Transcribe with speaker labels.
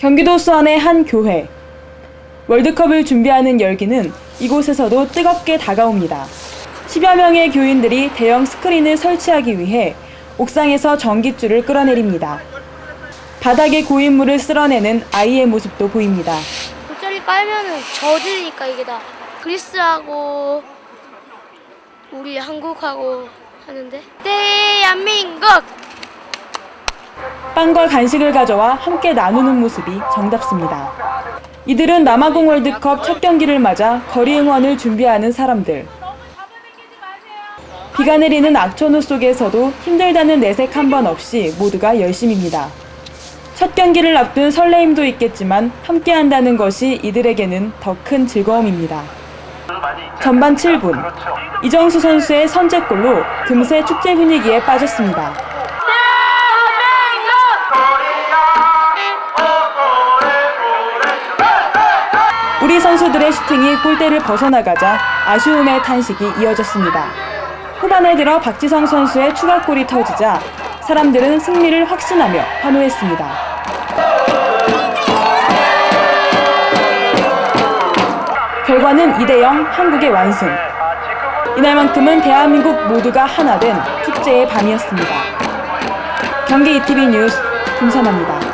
Speaker 1: 경기도 수원의 한 교회. 월드컵을 준비하는 열기는 이곳에서도 뜨겁게 다가옵니다. 10여 명의 교인들이 대형 스크린을 설치하기 위해 옥상에서 전깃줄을 끌어내립니다. 바닥에 고인 물을 쓸어내는 아이의 모습도 보입니다.
Speaker 2: 돗자리 깔면은 젖으니까 이게 다 그리스하고 우리 한국하고 하는데 대한민국
Speaker 1: 빵과 간식을 가져와 함께 나누는 모습이 정답습니다. 이들은 남아공 월드컵 첫 경기를 맞아 거리 응원을 준비하는 사람들. 비가 내리는 악천후 속에서도 힘들다는 내색 한 번 없이 모두가 열심입니다. 첫 경기를 앞둔 설레임도 있겠지만 함께 한다는 것이 이들에게는 더 큰 즐거움입니다. 전반 7분 이정수 선수의 선제골로 금세 축제 분위기에 빠졌습니다. 우리 선수들의 슈팅이 골대를 벗어나가자 아쉬움의 탄식이 이어졌습니다. 후반에 들어 박지성 선수의 추가골이 터지자 사람들은 승리를 확신하며 환호했습니다. 결과는 2대0 한국의 완승. 이날만큼은 대한민국 모두가 하나 된 축제의 밤이었습니다. 경기 ETV 뉴스 김선아입니다.